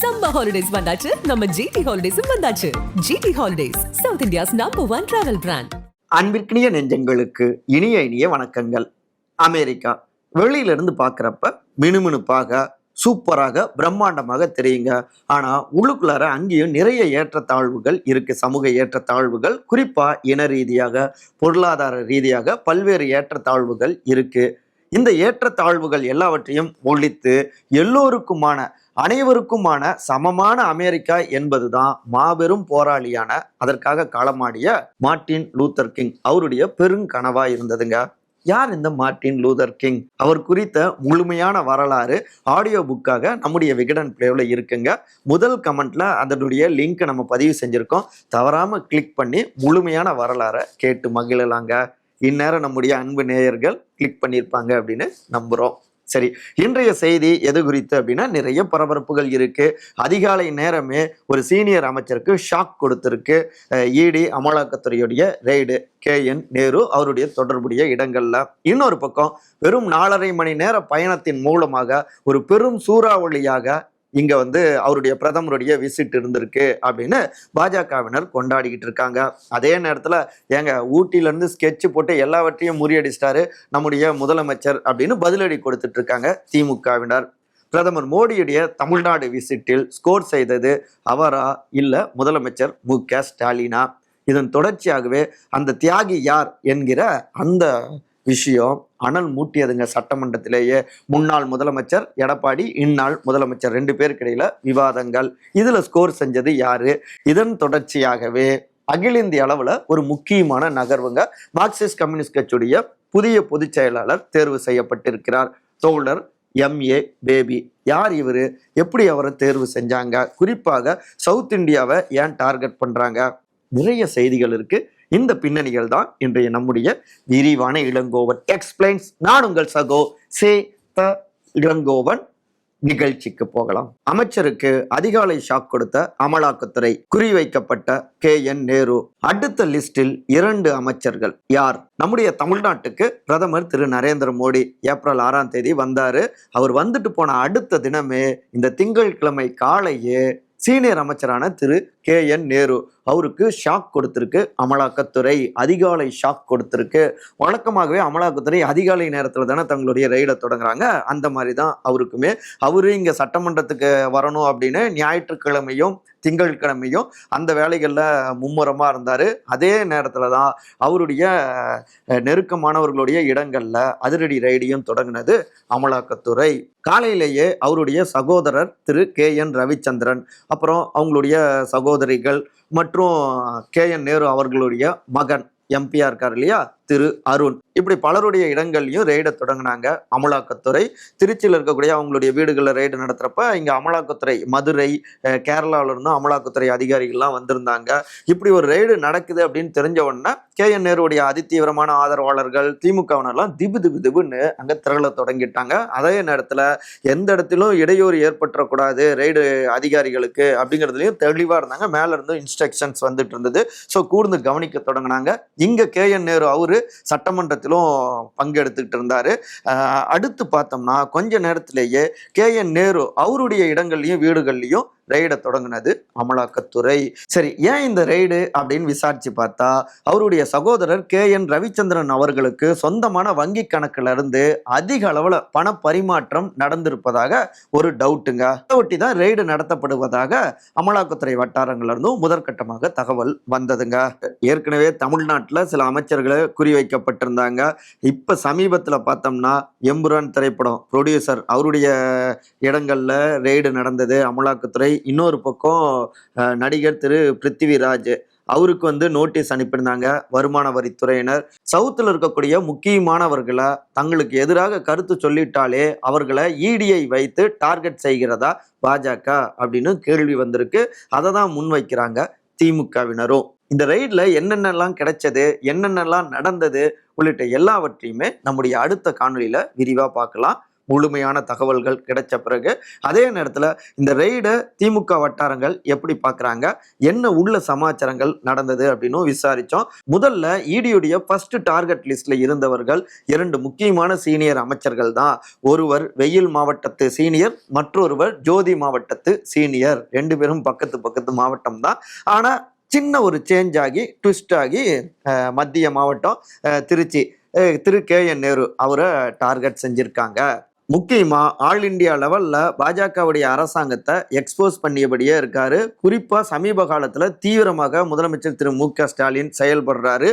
Summer holidays வந்தாச்சு. நம்ம GT ஹாலிடேஸும் வந்தாச்சு. GT holidays south India's number one travel brand அன்பிற்கினிய நெஞ்சங்களுக்கு இனிய இனிய வணக்கங்கள். அமெரிக்கா வெளியிலிருந்து பார்க்குறப்ப மினுமினுப்பாக சூப்பராக பிரம்மாண்டமாக தெரியுங்க. ஆனால் உள்ளுக்குள்ளார அங்கேயும் நிறைய ஏற்றத்தாழ்வுகள் இருக்கு. சமூக ஏற்றத்தாழ்வுகள் குறிப்பாக இன ரீதியாக பொருளாதார ரீதியாக பல்வேறு ஏற்றத்தாழ்வுகள் இருக்கு. இந்த ஏற்றத்தாழ்வுகள் எல்லாவற்றையும் ஒழித்து எல்லோருக்குமான அனைவருக்குமான சமமான அமெரிக்கா என்பதுதான் மாபெரும் போராளியான அதற்காக களமாடிய மார்ட்டின் லூத்தர் கிங். அவருடைய பெருங்கனவா இருந்ததுங்க. யார் இந்த மார்ட்டின் லூதர் கிங்? அவர் குறித்த முழுமையான வரலாறு ஆடியோ புக்காக நம்முடைய விகடன் பிளேவில் இருக்குங்க. முதல் கமெண்ட்ல அதனுடைய லிங்க் நம்ம பதிவு செஞ்சிருக்கோம். தவறாம கிளிக் பண்ணி முழுமையான வரலாறை கேட்டு மகிழலாங்க. இந்நேரம் நம்முடைய அன்பு நேயர்கள் கிளிக் பண்ணியிருப்பாங்க அப்படின்னு நம்புகிறோம் சரி இன்றைய செய்தி எது குறித்து அப்படின்னா நிறைய பரபரப்புகள் இருக்கு. அதிகாலை நேரமே ஒரு சீனியர் அமைச்சருக்கு ஷாக் கொடுத்திருக்கு. இடி அமலாக்கத்துறையுடைய ரெய்டு கே என் நேரு அவருடைய தொடர்புடைய இடங்கள்ல. இன்னொரு பக்கம் வெறும் நாலரை மணி நேர பயணத்தின் மூலமாக ஒரு பெரும் சூறாவளியாக இங்க வந்து அவருடைய பிரதமருடைய விசிட் இருந்திருக்கு அப்படின்னு பாஜகவினர் கொண்டாடிக்கிட்டு இருக்காங்க. அதே நேரத்துல ஏங்க ஊட்டில இருந்து ஸ்கெட்ச் போட்டு எல்லாவற்றையும் முறியடிச்சிட்டாரு நம்முடைய முதலமைச்சர் அப்படின்னு பதிலடி கொடுத்துட்டு இருக்காங்க திமுகவினர். பிரதமர் மோடியுடைய தமிழ்நாடு விசிட்டில் ஸ்கோர் செய்தது அவரா இல்ல முதலமைச்சர் மு க ஸ்டாலினா? இதன் தொடர்ச்சியாகவே அந்த தியாகி யார் என்கிற அந்த விஷயம். அனல் மூட்டியதுங்க சட்டமன்றத்திலேயே முன்னாள் முதலமைச்சர் எடப்பாடி இந்நாள் முதலமைச்சர் ரெண்டு பேருக்கிடையில் விவாதங்கள். இதுல ஸ்கோர் செஞ்சது யாரு? இதன் தொடர்ச்சியாகவே அகில இந்திய அளவில் ஒரு முக்கியமான நகர்வுங்க மார்க்சிஸ்ட் கம்யூனிஸ்ட் கட்சியுடைய புதிய பொதுச் செயலாளர் தேர்வு செய்யப்பட்டிருக்கிறார். தோழர் எம்ஏ பேபி. யார் இவர்? எப்படி அவரை தேர்வு செஞ்சாங்க? குறிப்பாக சவுத் இந்தியாவை ஏன் டார்கெட் பண்ணுறாங்க நிறைய செய்திகள் இருக்குது இந்த பின்னணிகள் தான் இன்றைய நம்முடைய விரிவான இளங்கோவன். எக்ஸ்பிளைன்ஸ் நான் உங்கள் சகோ சே த இளங்கோவன். நிகழ்ச்சிக்கு போகலாம். அமைச்சருக்கு அதிகாலை ஷாக் கொடுத்த அமலாக்கத்துறை குறிவைக்கப்பட்ட கே என் நேரு. அடுத்த லிஸ்டில் இரண்டு அமைச்சர்கள். யார்? நம்முடைய தமிழ்நாட்டுக்கு பிரதமர் திரு நரேந்திர மோடி. ஏப்ரல் ஆறாம் தேதி வந்தாரு. அவர் வந்துட்டு போன அடுத்த தினமே இந்த திங்கட்கிழமை காலையே சீனியர் அமைச்சரான திரு கே என் நேரு. அவருக்கு ஷாக் கொடுத்துருக்கு. அமலாக்கத்துறை அதிகாலை ஷாக் கொடுத்துருக்கு. வழக்கமாகவே அமலாக்கத்துறை அதிகாலை நேரத்தில் தானே தங்களுடைய ரெய்டை தொடங்குறாங்க. அந்த மாதிரி தான் அவருக்குமே. அவரு இங்கே சட்டமன்றத்துக்கு வரணும் அப்படின்னு ஞாயிற்றுக்கிழமையும் திங்கட்கிழமையும் அந்த வேலைகளில் மும்முரமாக இருந்தார். அதே நேரத்தில் தான் அவருடைய நெருக்கமானவர்களுடைய இடங்களில் அதிரடி ரைடையும் தொடங்கினது அமலாக்கத்துறை. காலையிலேயே அவருடைய சகோதரர் திரு கே என் ரவிச்சந்திரன். அப்புறம் அவங்களுடைய சகோதரிகள் மற்றும் கே என் நேரு அவர்களுடைய மகன் எம்பியா இருக்கார் இல்லையா? திரு அருண். இப்படி பலருடைய இடங்கள்லையும் ரெய்டை தொடங்கினாங்க. அமலாக்கத்துறை. திருச்சியில் இருக்கக்கூடிய அவங்களுடைய வீடுகளில் ரெய்டு நடத்துகிறப்ப இங்கே அமலாக்கத்துறை மதுரை அஹ், இருந்தும் அமலாக்கத்துறை அதிகாரிகள்லாம் வந்திருந்தாங்க. இப்படி ஒரு ரெய்டு நடக்குது அப்படின்னு தெரிஞ்ச உடனே கே என் நேருடைய அதிதீவிரமான ஆதரவாளர்கள் திமுகவினர்லாம் திபு திபு திபுன்னு அங்கே திரள தொடங்கிட்டாங்க. அதே நேரத்தில் எந்த இடத்திலும் இடையூறு ஏற்பட்டுறக்கூடாது ரெய்டு அதிகாரிகளுக்கு அப்படிங்கிறதுலையும் தெளிவாக இருந்தாங்க. மேலே இருந்து இன்ஸ்ட்ரக்ஷன்ஸ் வந்துட்டு இருந்தது. ஸோ கூர்ந்து கவனிக்க தொடங்கினாங்க. இங்கே கே என் நேரு அவரு சட்டமன்றத்திலும் பங்கெடுத்துக்கிட்டு இருந்தார். அடுத்து பார்த்தோம்னா கொஞ்ச நேரத்திலேயே கே என் நேரு அவருடைய இடங்கள்லையும் வீடுகள்லையும் ரெய்டை தொடங்கினது அமலாக்கத்துறை. சரி ஏன் இந்த ரெய்டு அப்படின்னு விசாரிச்சு பார்த்தா அவருடைய சகோதரர் கே. என். ரவிச்சந்திரன் அவர்களுக்கு சொந்தமான வங்கி கணக்குல இருந்து அதிக அளவுல பண பரிமாற்றம் நடந்திருப்பதாக ஒரு டவுட்டுங்க ஒட்டி தான் ரெய்டு நடத்தப்படுவதாக அமலாக்கத்துறை வட்டாரங்கள்ல இருந்தும் முதற்கட்டமாக தகவல் வந்ததுங்க. ஏற்கனவே தமிழ்நாட்டில் சில அமைச்சர்களை குறிவைக்கப்பட்டிருந்தாங்க. இப்போ சமீபத்தில் பார்த்தோம்னா எம்புரான் திரைப்படம் ப்ரொடியூசர் அவருடைய இடங்களில் ரெய்டு நடந்தது அமலாக்கத்துறை. இன்னொரு பக்கம் நடிகர் திரு பிருத்திவிராஜ். அவருக்கு வந்து நோட்டீஸ் அனுப்பியிருந்தாங்க வருமான வரித்துறையினர். சவுத்தில் இருக்கக்கூடிய முக்கியமானவர்களை தங்களுக்கு எதிராக கருத்து சொல்லிட்டாலே அவர்களை இடியை வைத்து டார்கெட் செய்கிறதா பாஜக அப்படின்னு கேள்வி வந்திருக்கு. அதை தான் முன்வைக்கிறாங்க திமுகவினரும். இந்த ரைடில் என்னென்னலாம் கிடைச்சது என்னென்னலாம் நடந்தது உள்ளிட்ட எல்லாவற்றையுமே நம்முடைய அடுத்த காணொலியில் விரிவாக பார்க்கலாம். முழுமையான தகவல்கள் கிடைச்ச பிறகு அதே நேரத்தில் இந்த ரெய்டை திமுக வட்டாரங்கள் எப்படி பார்க்குறாங்க என்ன உள்ள சமாச்சாரங்கள் நடந்தது அப்படின்னு விசாரித்தோம் முதல்ல இடியுடைய ஃபர்ஸ்ட் டார்கெட் லிஸ்ட்ல இருந்தவர்கள் இரண்டு முக்கியமான சீனியர் அமைச்சர்கள் தான். ஒருவர் வெயில் மாவட்டத்து சீனியர் மற்றொருவர் ஜோதி மாவட்டத்து சீனியர் ரெண்டு பேரும் பக்கத்து பக்கத்து மாவட்டம் தான். ஆனால் சின்ன ஒரு சேஞ்ச் ஆகி ட்விஸ்ட் ஆகி மத்திய மாவட்டம் திருச்சி திரு கே என் நேரு அவரை டார்கெட் செஞ்சுருக்காங்க. முக்கியமா ஆல் இந்தியா லெவல்ல பாஜகவுடைய அரசாங்கத்தை எக்ஸ்போஸ் பண்ணியபடியே இருக்காரு. குறிப்பா சமீப காலத்துல தீவிரமாக முதலமைச்சர் திரு மு க ஸ்டாலின் செயல்படுறாரு.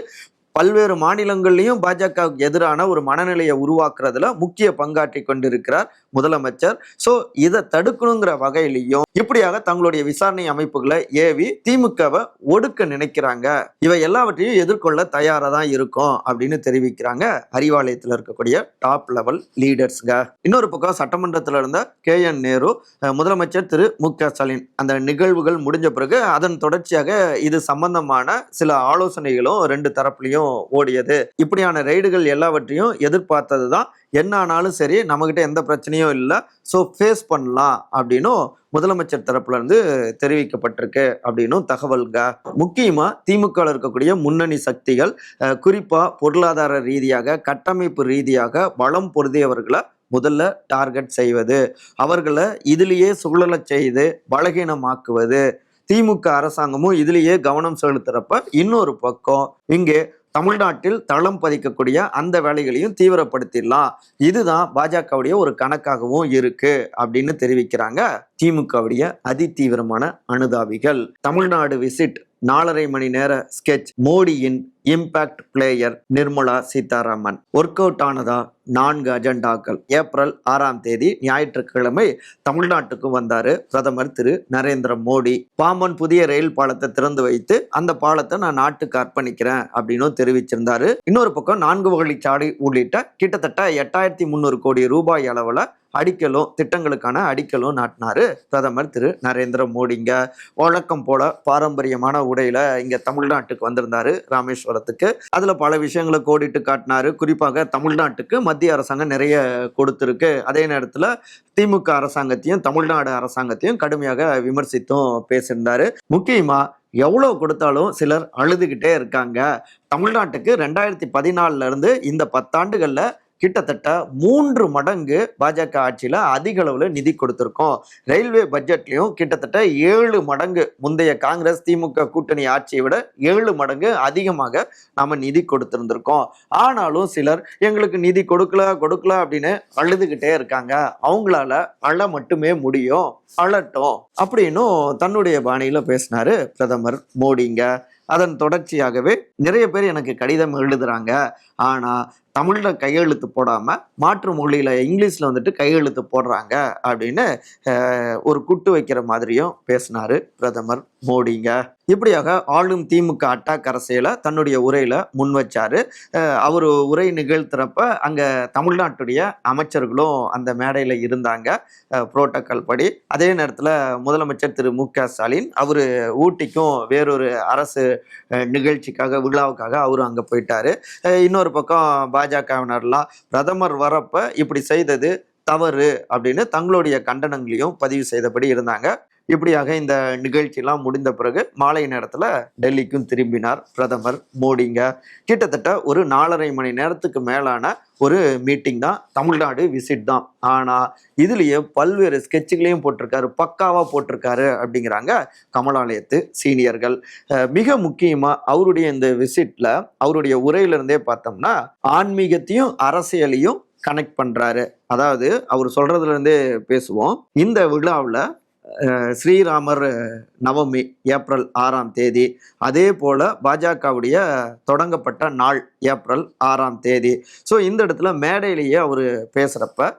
பல்வேறு மாநிலங்கள்லையும் பாஜகவுக்கு எதிரான ஒரு மனநிலையை உருவாக்குறதுல முக்கிய பங்காற்றி கொண்டிருக்கிறார். முதலமைச்சர். ஸோ இதை தடுக்கணுங்கிற வகையிலையும் இப்படியாக தங்களுடைய விசாரணை அமைப்புகளை ஏவி திமுகவை ஒடுக்க நினைக்கிறாங்க. இவை எல்லாவற்றையும் எதிர்கொள்ள தயாராக தான் இருக்கும் அப்படின்னு தெரிவிக்கிறாங்க. அறிவாலயத்தில் இருக்கக்கூடிய டாப் லெவல் லீடர்ஸ்ங்க இன்னொரு பக்கம் சட்டமன்றத்தில் இருந்த கே. என். நேரு முதலமைச்சர் திரு. மு. க. ஸ்டாலின். அந்த நிகழ்வுகள் முடிஞ்ச பிறகு அதன் தொடர்ச்சியாக இது சம்பந்தமான சில ஆலோசனைகளும் ரெண்டு தரப்புலையும் ஓடியது. இப்படியான ரைடுகள் எல்லாவற்றையும் எதிர்பார்த்தது தான் என்ன ஆனாலும் சரி நம்மகிட்ட எந்த பிரச்சனையும் இல்லை. ஸோ ஃபேஸ் பண்ணலாம் அப்படின்னும் முதலமைச்சர் தரப்புல இருந்து தெரிவிக்கப்பட்டிருக்கு அப்படின்னும் தகவல்க முக்கியமாக திமுக இருக்கக்கூடிய முன்னணி சக்திகள் குறிப்பாக பொருளாதார ரீதியாக கட்டமைப்பு ரீதியாக பலம் பொருதியவர்களை முதல்ல டார்கெட் செய்வது. அவர்களை இதுலேயே சுழலச் செய்து பலகீனமாக்குவது. திமுக அரசாங்கமும் இதுலேயே கவனம் செலுத்துறப்ப இன்னொரு பக்கம் இங்கே தமிழ்நாட்டில் தளம் பதிக்கக்கூடிய அந்த வேலைகளையும் தீவிரப்படுத்திடலாம் இதுதான் பாஜகவுடைய ஒரு கணக்காகவும் இருக்கு அப்படின்னு தெரிவிக்கிறாங்க. திமுகவுடைய அதிதீவிரமான அனுதாபிகள். தமிழ்நாடு விசிட் நாலரை மணி நேர ஸ்கெட்ச் மோடியின் impact player Nirmala Sitharaman. Work out ஆனதா? நான்கு அஜெண்டாக்கள். ஏப்ரல் ஆறாம் தேதி ஞாயிற்றுக்கிழமை தமிழ்நாட்டுக்கு வந்தாரு பிரதமர் திரு நரேந்திர மோடி. பாம்பன் புதிய ரயில் பாலத்தை திறந்து வைத்து அந்த பாலத்தை நான் நாட்டுக்கு அர்ப்பணிக்கிறேன் அப்படின்னு தெரிவிச்சிருந்தாரு. இன்னொரு பக்கம் நான்கு வகை சாலை உள்ளிட்ட கிட்டத்தட்ட எட்டாயிரத்தி முந்நூறு கோடி ரூபாய் அளவுல அடிக்கலும் திட்டங்களுக்கான அடிக்கலும் நாட்டினாரு பிரதமர் திரு. நரேந்திர மோடிங்க. வழக்கம் போல பாரம்பரியமான உடையில இங்க தமிழ்நாட்டுக்கு வந்திருந்தாரு ராமேஸ்வரத்துக்கு. அதுல பல விஷயங்களை கோடிட்டு காட்டினாரு. குறிப்பாக தமிழ்நாட்டுக்கு மத்திய அரசாங்கம் நிறைய கொடுத்துருக்கு. அதே நேரத்துல திமுக அரசாங்கத்தையும் தமிழ்நாடு அரசாங்கத்தையும் கடுமையாக விமர்சித்தும் பேசியிருந்தாரு. முக்கியமா எவ்வளோ கொடுத்தாலும் சிலர் அழுதுகிட்டே இருக்காங்க. தமிழ்நாட்டுக்கு ரெண்டாயிரத்தி பதினாலிருந்து இந்த பத்தாண்டுகளில் கிட்டத்தட்ட மூன்று மடங்கு பாஜக ஆட்சியில் அதிக அளவில் நிதி கொடுத்துருக்கோம். ரயில்வே பட்ஜெட்லையும் கிட்டத்தட்ட ஏழு மடங்கு முந்தைய காங்கிரஸ் திமுக கூட்டணி ஆட்சியை விட ஏழு மடங்கு அதிகமாக நாம் நிதி கொடுத்துருந்துருக்கோம். ஆனாலும் சிலர் எங்களுக்கு நிதி கொடுக்கல கொடுக்கல அப்படின்னு அழுதுகிட்டே இருக்காங்க. அவங்களால அழ மட்டுமே முடியும். அழட்டும் அப்படின்னும் தன்னுடைய பாணியில் பேசினாரு பிரதமர் மோடிங்க. அதன் தொடர்ச்சியாகவே நிறைய பேர் எனக்கு கடிதம் எழுதுறாங்க. ஆனால் தமிழில் கையெழுத்து போடாமல் மாற்று மொழியில் இங்கிலீஷில் வந்துட்டு கையெழுத்து போடுறாங்க அப்படின்னு ஒரு குட்டு வைக்கிற மாதிரியும் பேசினாரு பிரதமர் மோடிங்க. இப்படியாக ஆளும் திமுக அட்டாக் அரசியலை தன்னுடைய உரையில் முன் வச்சார். அவர் உரை நிகழ்த்துறப்ப அங்கே தமிழ்நாட்டுடைய அமைச்சர்களும் அந்த மேடையில் இருந்தாங்க. புரோட்டோக்கால் படி. அதே நேரத்தில் முதலமைச்சர் திரு. மு. க. ஸ்டாலின் அவர் ஊட்டிக்கும் வேறொரு அரசு நிகழ்ச்சிக்காக விழாவுக்காக அவரும் அங்கே போயிட்டாரு. இன்னொரு பக்கம் பாஜகவினர்லாம் பிரதமர் வரப்ப இப்படி செய்தது தவறு அப்படின்னு தங்களுடைய கண்டனங்களையும் பதிவு செய்தபடி இருந்தாங்க. இப்படியாக இந்த நிகழ்ச்சியெல்லாம் முடிந்த பிறகு மாலை நேரத்தில் டெல்லிக்கும் திரும்பினார் பிரதமர் மோடிங்க. கிட்டத்தட்ட ஒரு நாலரை மணி நேரத்துக்கு மேலான ஒரு மீட்டிங் தான் தமிழ்நாடு விசிட் தான். ஆனால் இதுலேயே பல்வேறு ஸ்கெட்சுகளையும் போட்டிருக்காரு பக்காவாக போட்டிருக்காரு அப்படிங்கிறாங்க கமலாலயத்து சீனியர்கள். மிக முக்கியமாக அவருடைய இந்த விசிட்டில் அவருடைய உரையிலிருந்தே பார்த்தோம்னா ஆன்மீகத்தையும் அரசியலையும் கனெக்ட் பண்ணுறாரு அதாவது அவர் சொல்கிறதுலேருந்தே பேசுவோம். இந்த விழாவில் ஸ்ரீராமர் நவமி ஏப்ரல் ஆறாம் தேதி. அதே போல் பாஜகவுடைய தொடங்கப்பட்ட நாள் ஏப்ரல் ஆறாம் தேதி. ஸோ இந்த இடத்துல மேடையிலேயே அவர் பேசுகிறப்ப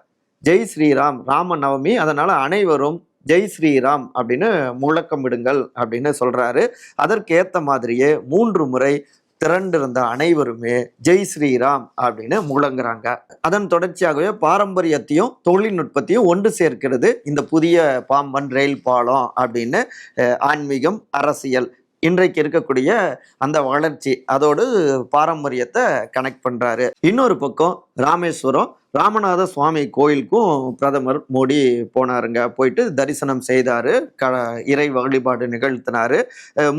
ஜெய் ஸ்ரீராம் ராம நவமி அதனால் அனைவரும் ஜெய் ஸ்ரீராம் அப்படின்னு முழக்கமிடுங்கள் அப்படின்னு சொல்கிறாரு அதற்கேற்ற மாதிரியே மூன்று முறை திரண்டிருந்த அனைவருமே ஜெய் ஸ்ரீராம் அப்படின்னு முழங்குறாங்க. அதன் தொடர்ச்சியாகவே பாரம்பரியத்தையும் தொழில்நுட்பத்தையும் ஒன்று சேர்க்கிறது இந்த புதிய பாம்பன் ரயில் பாலம் அப்படின்னு ஆன்மீகம் அரசியல் இன்றைக்கு இருக்கக்கூடிய அந்த வளர்ச்சி அதோடு பாரம்பரியத்தை கனெக்ட் பண்றாரு. இன்னொரு பக்கம் ராமேஸ்வரம் ராமநாத சுவாமி கோயிலுக்கும் பிரதமர் மோடி போனாருங்க. போயிட்டு தரிசனம் செய்தார். க இறை வழிபாடு நிகழ்த்தினார்.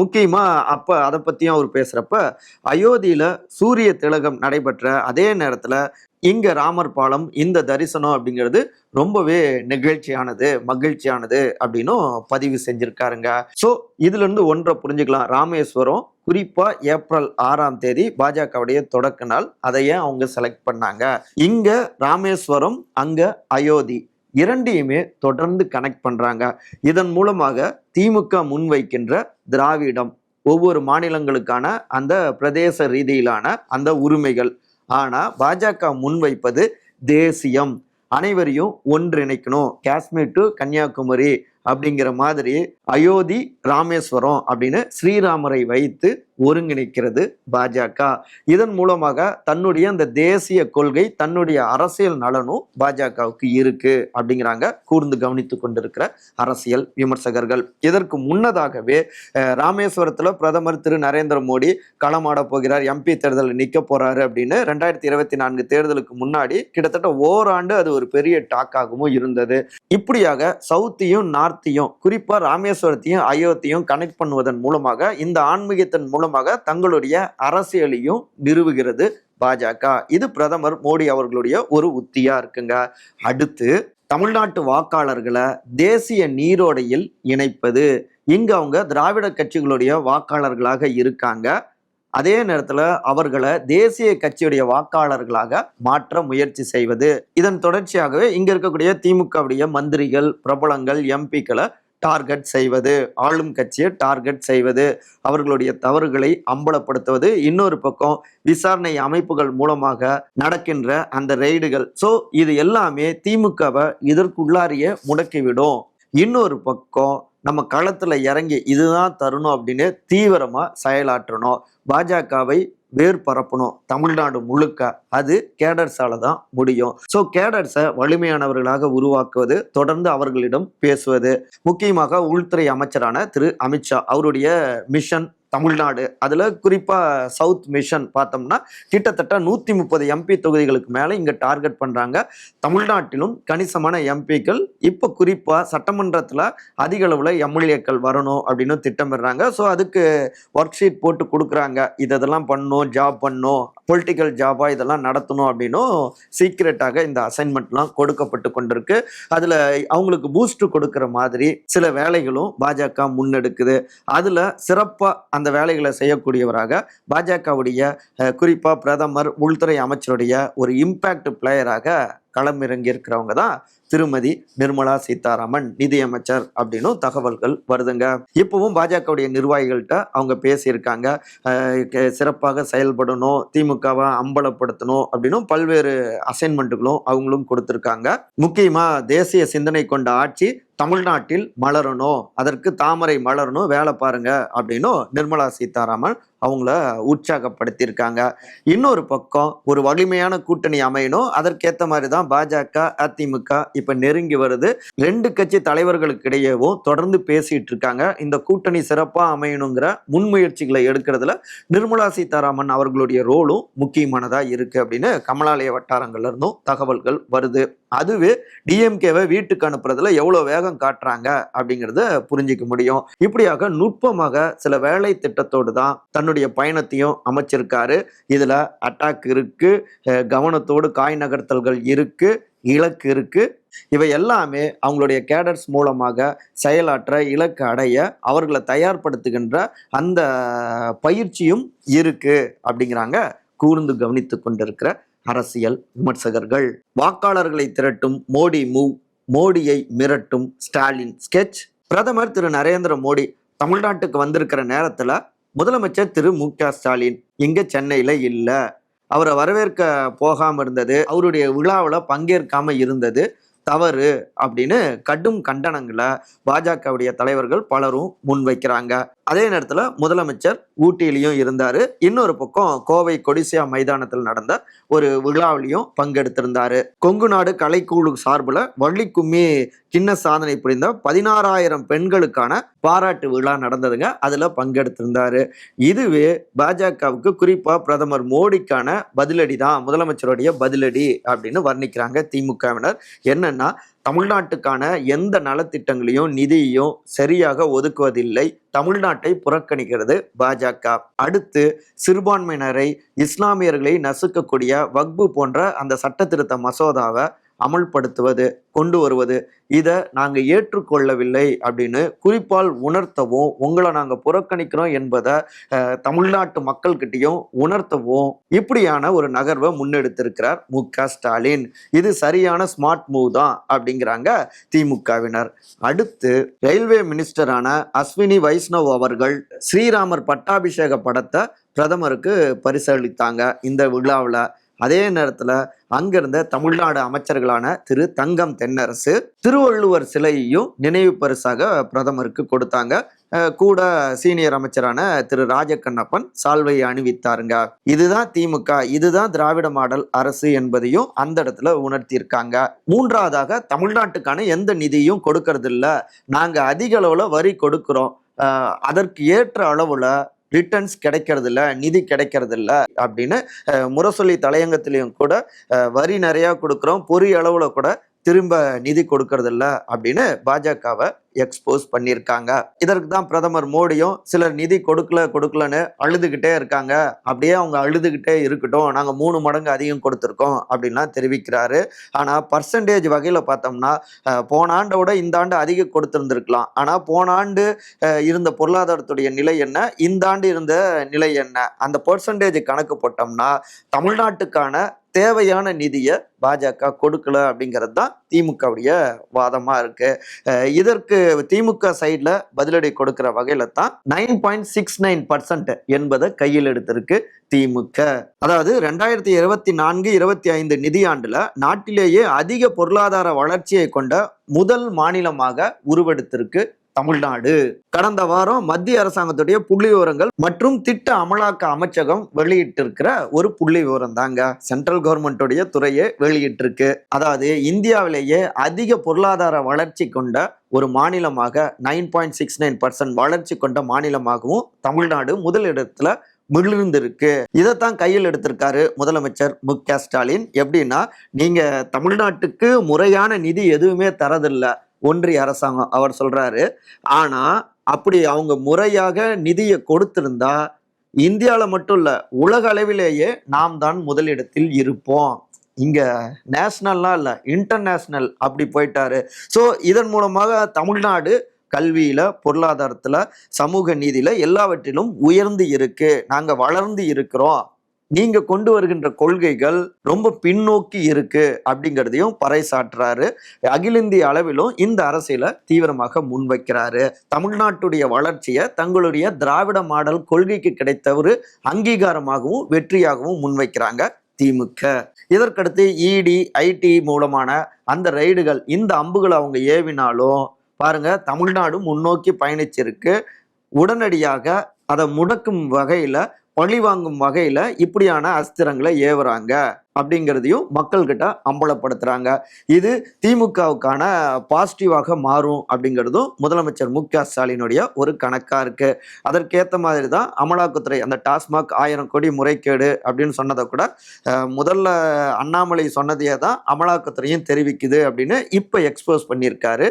முக்கியமாக அப்போ அதை பற்றியும் அவர் பேசுகிறப்ப அயோத்தியில் சூரிய திலகம் நடைபெற்ற அதே நேரத்தில் இங்கே ராமர் பாலம் இந்த தரிசனம் அப்படிங்கிறது ரொம்பவே நிகழ்ச்சியானது மகிழ்ச்சியானது அப்படின்னும் பதிவு செஞ்சுருக்காருங்க. ஸோ இதுலேருந்து ஒன்றை புரிஞ்சுக்கலாம். ராமேஸ்வரம் குறிப்பா ஏப்ரல் ஆறாம் தேதி பாஜகவுடைய தொடக்க நாள். அதையே அவங்க செலக்ட் பண்ணாங்க? இங்க ராமேஸ்வரம் அங்க அயோத்தி இரண்டையுமே தொடர்ந்து கனெக்ட் பண்றாங்க. இதன் மூலமாக திமுக முன்வைக்கின்ற திராவிடம் ஒவ்வொரு மாநிலங்களுக்கான அந்த பிரதேச ரீதியிலான அந்த உரிமைகள். ஆனா பாஜக முன்வைப்பது தேசியம். அனைவரையும் ஒன்றிணைக்கணும். காஷ்மீர் டு கன்னியாகுமரி அப்படிங்கிற மாதிரி அயோத்தி ராமேஸ்வரம் அப்படின்னு ஸ்ரீராமரை வைத்து ஒருங்கிணைக்கிறது பாஜக. இதன் மூலமாக தன்னுடைய அந்த தேசிய கொள்கை தன்னுடைய அரசியல் நலனும் பாஜகவுக்கு இருக்கு அப்படிங்கிறாங்க கூர்ந்து கவனித்து கொண்டிருக்கிற அரசியல் விமர்சகர்கள். இதற்கு முன்னதாகவே ராமேஸ்வரத்தில் பிரதமர் திரு நரேந்திர மோடி களமாட போகிறார் எம்பி தேர்தலில் நிற்க போறாரு அப்படின்னு ரெண்டாயிரத்தி இருபத்தி நான்கு தேர்தலுக்கு முன்னாடி கிட்டத்தட்ட ஓராண்டு அது ஒரு பெரிய டாக்காகவும் இருந்தது. இப்படியாக சவுத்தையும் நார்த்தையும் குறிப்பாக ராமேஸ்வரத்தையும் அயோத்தியும் கனெக்ட் பண்ணுவதன் மூலமாக இந்த ஆன்மீகத்தின் மூலம் மூலமாக தங்களுடைய அரசியலையும் நிறுவுகிறது பாஜக. இது பிரதமர் மோடி அவர்களுடைய ஒரு உத்தியா இருக்குங்க. அடுத்து தமிழ்நாட்டு வாக்காளர்களை தேசிய நீரோடையில் இணைப்பது. இங்க அவங்க திராவிட கட்சிகளுடைய வாக்காளர்களாக இருக்காங்க. அதே நேரத்துல அவர்களை தேசிய கட்சியுடைய வாக்காளர்களாக மாற்ற முயற்சி செய்வது. இதன் தொடர்ச்சியாகவே இங்க இருக்கக்கூடிய திமுகவுடைய மந்திரிகள் பிரபலங்கள் எம்பிக்களை டார்கெட் செய்வது ஆளும் கட்சியை டார்கெட் செய்வது அவர்களுடைய தவறுகளை அம்பலப்படுத்துவது இன்னொரு பக்கம் விசாரணை அமைப்புகள் மூலமாக நடக்கின்ற அந்த ரெய்டுகள். ஸோ இது எல்லாமே திமுகவை இதற்குள்ளாரிய முடக்கிவிடும். இன்னொரு பக்கம் நம்ம களத்தில் இறங்கி இதுதான் தருணம் அப்படின்னு தீவிரமாக செயலாற்றணும். பாஜகவை வேர் பரப்பணும் தமிழ்நாடு முழுக்க அது கேடர்ஸால தான் முடியும். ஸோ கேடர்ஸை வலிமையானவர்களாக உருவாக்குவது தொடர்ந்து அவர்களிடம் பேசுவது. முக்கியமாக உள்துறை அமைச்சரான திரு அமித்ஷா அவருடைய மிஷன் தமிழ்நாடு. அதில் குறிப்பாக சவுத் மிஷன் பார்த்தோம்னா கிட்டத்தட்ட நூற்றி முப்பது எம்பி தொகுதிகளுக்கு மேலே இங்கே டார்கெட் பண்ணுறாங்க தமிழ்நாட்டிலும் கணிசமான எம்பிக்கள் இப்போ குறிப்பாக சட்டமன்றத்தில் அதிக அளவில் எம்எல்ஏக்கள் வரணும் அப்படின்னு திட்டமிடுறாங்க. ஸோ அதுக்கு ஒர்க் ஷீட் போட்டு கொடுக்குறாங்க. இதெல்லாம் பண்ணணும் ஜாப் பண்ணணும் பொலிட்டிக்கல் ஜாபாக இதெல்லாம் நடத்தணும் அப்படின்னும் சீக்ரெட்டாக இந்த அசைன்மெண்ட்லாம் கொடுக்கப்பட்டு கொண்டிருக்கு. அதில் அவங்களுக்கு பூஸ்ட் கொடுக்குற மாதிரி சில வேலைகளும் பாஜக முன்னெடுக்குது. அதில் சிறப்பாக அந்த வேலைகளை செய்யக்கூடியவராக பாஜகவுடைய குறிப்பாக பிரதமர் உள்துறை அமைச்சருடைய ஒரு இம்பேக்ட் பிளேயராக களமிறங்கி இருக்கிறவங்க தான் திருமதி நிர்மலா சீதாராமன் நிதியமைச்சர் அப்படின்னும் தகவல்கள் வருதுங்க. இப்பவும் பாஜகவுடைய நிர்வாகிகள்கிட்ட அவங்க பேசியிருக்காங்க. சிறப்பாக செயல்படணும் திமுகவை அம்பலப்படுத்தணும் அப்படின்னும் பல்வேறு அசைன்மெண்ட்டுகளும் அவங்களும் கொடுத்துருக்காங்க. முக்கியமாக தேசிய சிந்தனை கொண்ட ஆட்சி தமிழ்நாட்டில் மலரணும் அதற்கு தாமரை மலரணும் வேலை பாருங்க அப்படின்னும் நிர்மலா சீதாராமன் அவங்கள உற்சாகப்படுத்தியிருக்காங்க. இன்னொரு பக்கம் ஒரு வலிமையான கூட்டணி அமையணும் அதற்கேற்ற மாதிரி தான் பாஜக அதிமுக இப்ப நெருங்கி வருது. ரெண்டு கட்சி தலைவர்களுக்கு இடையேவும் தொடர்ந்து பேசிட்டு இருக்காங்க இந்த கூட்டணி சிறப்பா அமையணுங்கிற முன்முயற்சிகளை எடுக்கிறதுல நிர்மலா சீதாராமன் அவர்களுடைய ரோலும் முக்கியமானதா இருக்கு அப்படின்னு கமலாலய வட்டாரங்கள்ல இருந்தும் தகவல்கள் வருது. அதுவே டிஎம்கேவை வீட்டுக்கு அனுப்புறதுல எவ்வளவு வேகம் காட்டுறாங்க அப்படிங்கிறத புரிஞ்சிக்க முடியும். இப்படியாக நுட்பமாக சில வேலை திட்டத்தோடு தான் தன்னுடைய பயணத்தையும் அமைச்சிருக்காரு. இதுல அட்டாக் இருக்கு கவனத்தோடு காய் நகர்த்தல்கள் இருக்கு. இலக்கு இருக்கு. இவை எல்லாமே அவங்களுடைய கேடர்ஸ் மூலமாக செயலாற்ற இலக்கு அடைய அவர்களை தயார்படுத்துகின்ற அந்த பயிற்சியும் இருக்கு அப்படிங்கிறாங்க கூர்ந்து கவனித்து கொண்டிருக்கிற அரசியல் விமர்சகர்கள். வாக்காளர்களை திரட்டும் மோடி மூவ் மோடியை மிரட்டும் ஸ்டாலின் ஸ்கெட்ச். பிரதமர் திரு நரேந்திர மோடி தமிழ்நாட்டுக்கு வந்திருக்கிற நேரத்துல முதலமைச்சர் திரு மு க ஸ்டாலின் இங்க சென்னையில இல்லை. அவரை வரவேற்க போகாம இருந்தது. அவருடைய விழாவில் பங்கேற்காம இருந்தது. தவறு அப்படின்னு கடும் கண்டனங்களை பாஜகவுடைய தலைவர்கள் பலரும் முன்வைக்கிறாங்க. அதே நேரத்தில் முதலமைச்சர் ஊட்டியிலையும் இருந்தார். இன்னொரு பக்கம் கோவை கொடிசியா மைதானத்தில் நடந்த ஒரு விழாவிலையும் பங்கெடுத்திருந்தார். கொங்கு நாடு கலைக்குழு சார்பில் வள்ளிக்கும்மி கிண்ண சாதனை புரிந்த பதினாறாயிரம் பெண்களுக்கான பாராட்டு விழா நடந்ததுங்க. அதில் பங்கெடுத்திருந்தார். இதுவே பாஜகவுக்கு குறிப்பாக பிரதமர் மோடிக்கான பதிலடி தான் முதலமைச்சருடைய பதிலடி அப்படின்னு வர்ணிக்கிறாங்க திமுகவினர். என்னன்னா தமிழ்நாட்டுக்கான எந்த நலத்திட்டங்களையும் நிதியையும் சரியாக ஒதுக்குவதில்லை. தமிழ்நாட்டை புறக்கணிக்கிறது பாஜக. அடுத்து சிறுபான்மையினரை இஸ்லாமியர்களை நசுக்கக்கூடிய வக்பு போன்ற அந்த சட்ட திருத்த மசோதாவை அமல்படுத்துவது கொண்டு வருவது இதை நாங்கள் ஏற்றுக்கொள்ளவில்லை அப்படின்னு குறிப்பால் உணர்த்தவும் உங்களை நாங்கள் புறக்கணிக்கிறோம் என்பதை தமிழ்நாட்டு மக்கள்கிட்டையும் உணர்த்தவும் இப்படியான ஒரு நகர்வை முன்னெடுத்திருக்கிறார் மு. க. ஸ்டாலின். இது சரியான ஸ்மார்ட் மூவ் தான் அப்படிங்கிறாங்க திமுகவினர். அடுத்து ரயில்வே மினிஸ்டரான அஸ்வினி வைஷ்ணவ் அவர்கள் ஸ்ரீராமர் பட்டாபிஷேக படத்தை பிரதமருக்கு பரிசளித்தாங்க இந்த விழாவில். அதே நேரத்தில் அங்கிருந்த தமிழ்நாடு அமைச்சர்களான திரு தங்கம் தென்னரசு திருவள்ளுவர் சிலையையும் நினைவு பரிசாக பிரதமருக்கு கொடுத்தாங்க. கூட சீனியர் அமைச்சரான திரு ராஜகண்ணப்பன் சால்வையை அணிவித்தாருங்க. இதுதான் திமுக இதுதான் திராவிட மாடல் அரசு என்பதையும் அந்த இடத்துல உணர்த்தியிருக்காங்க. மூன்றாவதாக தமிழ்நாட்டுக்கான எந்த நிதியும் கொடுக்கறதில்ல. நாங்கள் அதிக அளவில் வரி கொடுக்குறோம். அதற்கு ஏற்ற அளவில் ரிட்டர்ன்ஸ் கிடைக்கிறதில்ல நிதி கிடைக்கிறதில்ல அப்படின்னு முரசொலி தலையங்கத்திலையும் கூட வரி நிறையா கொடுக்குறோம் பொறி அளவில் கூட திரும்ப நிதி கொடுக்கறதில்ல அப்படின்னு பாஜகவை எக்ஸ்போஸ் பண்ணியிருக்காங்க. இதற்கு தான் பிரதமர் மோடியும் சிலர் நிதி கொடுக்கல கொடுக்கலன்னு அழுதுகிட்டே இருக்காங்க. அப்படியே அவங்க அழுதுகிட்டே இருக்கட்டும். நாங்கள் மூணு மடங்கு அதிகம் கொடுத்துருக்கோம் அப்படின்லாம் தெரிவிக்கிறாரு. ஆனால் பர்சன்டேஜ் வகையில் பார்த்தோம்னா போன ஆண்டை விட இந்த ஆண்டு அதிகம் கொடுத்துருந்துருக்கலாம். ஆனால் போன ஆண்டு இருந்த பொருளாதாரத்துடைய நிலை என்ன? இந்த ஆண்டு இருந்த நிலை என்ன? அந்த பர்சன்டேஜ் கணக்கு போட்டோம்னா தமிழ்நாட்டுக்கான தேவையான நிதியை பாஜக கொடுக்கல அப்படிங்கிறது தான் திமுகவுடைய வாதமாக இருக்குது இதற்கு திமுக சைடில் பதிலடி கொடுக்கிற வகையில தான் nine point six nine percent என்பதை கையில் எடுத்திருக்கு திமுக. அதாவது ரெண்டாயிரத்தி இருபத்தி நான்கு இருபத்தி ஐந்து நிதியாண்டுல நாட்டிலேயே அதிக பொருளாதார வளர்ச்சியை கொண்ட முதல் மாநிலமாக உருவெடுத்திருக்கு தமிழ்நாடு. கடந்த வாரம் மத்திய அரசாங்கத்துடைய புள்ளி விவரங்கள் மற்றும் திட்ட அமலாக்க அமைச்சகம் வெளியிட்டிருக்கிற ஒரு புள்ளி விவரம் தாங்க சென்ட்ரல் கவர்மெண்ட்டுடைய துறையை வெளியிட்டிருக்கு. அதாவது இந்தியாவிலேயே அதிக பொருளாதார வளர்ச்சி கொண்ட ஒரு மாநிலமாக nine point six nine percent வளர்ச்சி கொண்ட மாநிலமாகவும் தமிழ்நாடு முதலிடத்துல மிளிர்ந்திருக்கு இதைத்தான் கையில் எடுத்திருக்காரு முதலமைச்சர் மு க ஸ்டாலின். எப்படின்னா நீங்க தமிழ்நாட்டுக்கு முறையான நிதி எதுவுமே தரதில்லை. ஒன்றிய அரசாங்கம் அவர் சொல்றாரு. ஆனா அப்படி அவங்க முறையாக நிதியை கொடுத்திருந்தா இந்தியாவில் மட்டும் இல்லை உலக அளவிலேயே நாம் தான் முதலிடத்தில் இருப்போம். இங்க நேஷ்னல்லாம் இல்லை இன்டர்நேஷ்னல் அப்படி போயிட்டாரு. ஸோ இதன் மூலமாக தமிழ்நாடு கல்வியில பொருளாதாரத்துல சமூக நீதியில எல்லாவற்றிலும் உயர்ந்து இருக்கு. நாங்க வளர்ந்து இருக்கிறோம். நீங்க கொண்டு வருகின்ற கொள்கைகள் ரொம்ப பின்னோக்கி இருக்கு அப்படிங்கிறதையும் பறைசாற்றுறாரு. அகில இந்திய அளவிலும் இந்த அரசியல தீவிரமாக முன்வைக்கிறாரு. தமிழ்நாட்டுடைய வளர்ச்சியை தங்களுடைய திராவிட மாடல் கொள்கைக்கு கிடைத்த ஒரு அங்கீகாரமாகவும் வெற்றியாகவும் முன்வைக்கிறாங்க திமுக. இதற்கடுத்து இடி ஐடி மூலமான அந்த ரைடுகள் இந்த அம்புகளை அவங்க ஏவினாலும் பாருங்க தமிழ்நாடு முன்னோக்கி பயணிச்சிருக்கு. உடனடியாக அதை முடக்கும் வகையில பழி வாங்கும் வகையில இப்படியான அஸ்திரங்களை ஏவுறாங்க அப்படிங்கிறதையும் மக்கள்கிட்ட அம்பலப்படுத்துறாங்க. இது திமுகவுக்கான பாசிட்டிவாக மாறும் அப்படிங்கிறதும் முதலமைச்சர் மு க ஸ்டாலினுடைய ஒரு கணக்கா இருக்கு. அதற்கேற்ற மாதிரி தான் அமலாக்கத்துறை அந்த டாஸ்மாக் ஆயிரம் கோடி முறைகேடு அப்படின்னு சொன்னதை கூட முதல்ல அண்ணாமலை சொன்னதையே தான் அமலாக்கத்துறையும் தெரிவிக்குது அப்படின்னு இப்போ எக்ஸ்போஸ் பண்ணியிருக்காரு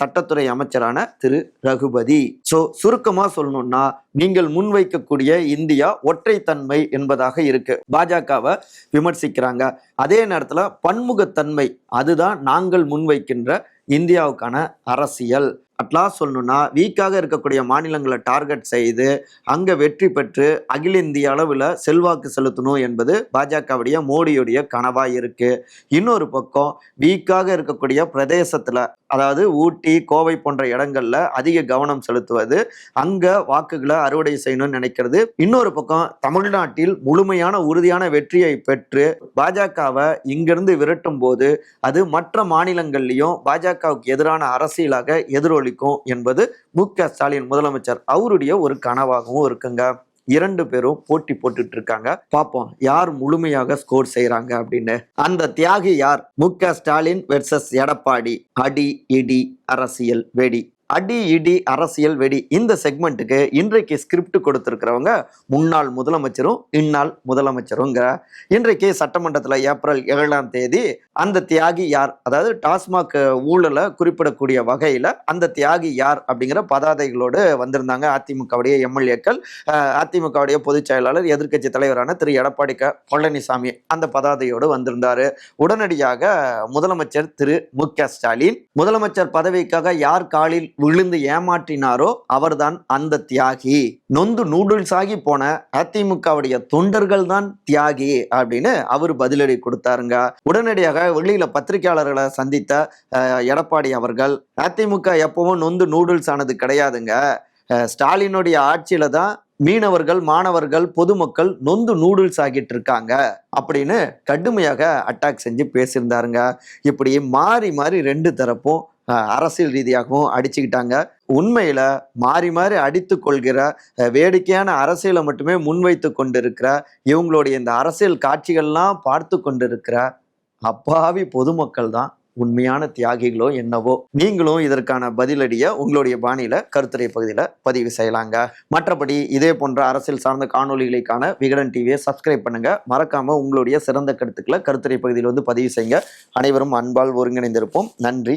சட்டத்துறை அமைச்சரான திரு ரகுபதி. ஸோ சுருக்கமாக சொல்லணும்னா நீங்கள் முன்வைக்கக்கூடிய இந்தியா ஒற்றைத்தன்மை என்பதாக இருக்கு. பாஜகவை விமர்சிக்கிறாங்க. அதே நேரத்தில் பன்முகத்தன்மை அதுதான் நாங்கள் முன்வைக்கின்ற இந்தியாவுக்கான அரசியல். அட்லாஸ் சொல்லணும்னா வீக்காக இருக்கக்கூடிய மாநிலங்களை டார்கெட் செய்து அங்கே வெற்றி பெற்று அகில இந்திய அளவில் செல்வாக்கு செலுத்தணும் என்பது பாஜகவுடைய மோடியுடைய கனவாக இருக்குது இன்னொரு பக்கம் வீக்காக இருக்கக்கூடிய பிரதேசத்தில் அதாவது ஊட்டி கோவை போன்ற இடங்கள்ல அதிக கவனம் செலுத்துவது அங்க வாக்குகளை அறுவடை செய்யணும்னு நினைக்கிறது. இன்னொரு பக்கம் தமிழ்நாட்டில் முழுமையான உறுதியான வெற்றியை பெற்று பாஜகவை இங்கிருந்து விரட்டும் போது அது மற்ற மாநிலங்கள்லையும் பாஜகவுக்கு எதிரான அரசியலாக எதிரொலிக்கும் என்பது மு க ஸ்டாலின் முதலமைச்சர் அவருடைய ஒரு கனவாகவும் இருக்குங்க. இரண்டு பேரும் போட்டி போட்டுட்டு இருக்காங்க பார்ப்போம் யார் முழுமையாக ஸ்கோர் செய்யறாங்க அப்படின்னு. அந்த தியாகி யார்? மு க ஸ்டாலின் வெர்சஸ் எடப்பாடி. அடி இடி அரசியல் வெடி. அடி இடி அரசியல் வெடி இந்த செக்மெண்ட்டுக்கு இன்றைக்கு ஸ்கிரிப்ட் கொடுத்துருக்கிறவங்க முன்னாள் முதலமைச்சரும் இந்நாள் முதலமைச்சருங்கிற. இன்றைக்கு சட்டமன்றத்தில் ஏப்ரல் ஏழாம் தேதி அந்த தியாகி யார்? அதாவது டாஸ்மாக் ஊழலை குறிப்பிடக்கூடிய வகையில் அந்த தியாகி யார் அப்படிங்கிற பதாதைகளோடு வந்திருந்தாங்க அதிமுகவுடைய எம்எல்ஏக்கள். அதிமுகவுடைய பொதுச் செயலாளர் எதிர்க்கட்சி தலைவரான திரு. எடப்பாடி க பழனிசாமி அந்த பதாதையோடு வந்திருந்தார். உடனடியாக முதலமைச்சர் திரு. மு. க. ஸ்டாலின் முதலமைச்சர் பதவிக்காக யார் காலில் விழுந்து ஏமாற்றினாரோ அவர்தான் அந்த தியாகி. நொந்து நூடுல்ஸ் ஆகி போன அதிமுகவுடைய தொண்டர்கள் தான் தியாகி அப்படின்னு அவர் பதிலடி கொடுத்தாருங்க. உடனடியாக வெளியில பத்திரிகையாளர்களை சந்தித்த எடப்பாடி அவர்கள் அதிமுக எப்பவும் நொந்து நூடுல்ஸ் ஆனது கிடையாதுங்க. ஸ்டாலினுடைய ஆட்சியில தான் மீனவர்கள் மாணவர்கள் பொதுமக்கள் நொந்து நூடுல்ஸ் ஆகிட்டு இருக்காங்க அப்படின்னு கடுமையாக அட்டாக் செஞ்சு பேசியிருந்தாருங்க. இப்படி மாறி மாறி ரெண்டு தரப்பும் அரசியல் ரீதியாகவும் அடிச்சுக்கிட்டாங்க. உண்மையில் மாறி மாறி அடித்து கொள்கிற வேடிக்கையான அரசியலை மட்டுமே முன்வைத்து கொண்டிருக்கிற இவங்களுடைய இந்த அரசியல் காட்சிகள்லாம் பார்த்து கொண்டிருக்கிற அப்பாவி பொதுமக்கள் தான் உண்மையான தியாகிகளோ என்னவோ. நீங்களும் இதற்கான பதிலடியை உங்களுடைய பாணியில கருத்துரை பகுதியில் பதிவு செய்யலாங்க. மற்றபடி இதே போன்ற அரசியல் சார்ந்த காணொலிகளுக்கான விகடன் டிவியை சப்ஸ்கிரைப் பண்ணுங்க. மறக்காம உங்களுடைய சிறந்த கருத்துக்களை கருத்துரை பகுதியில் வந்து பதிவு செய்யுங்க. அனைவரும் அன்பால் ஒருங்கிணைந்திருப்போம். நன்றி.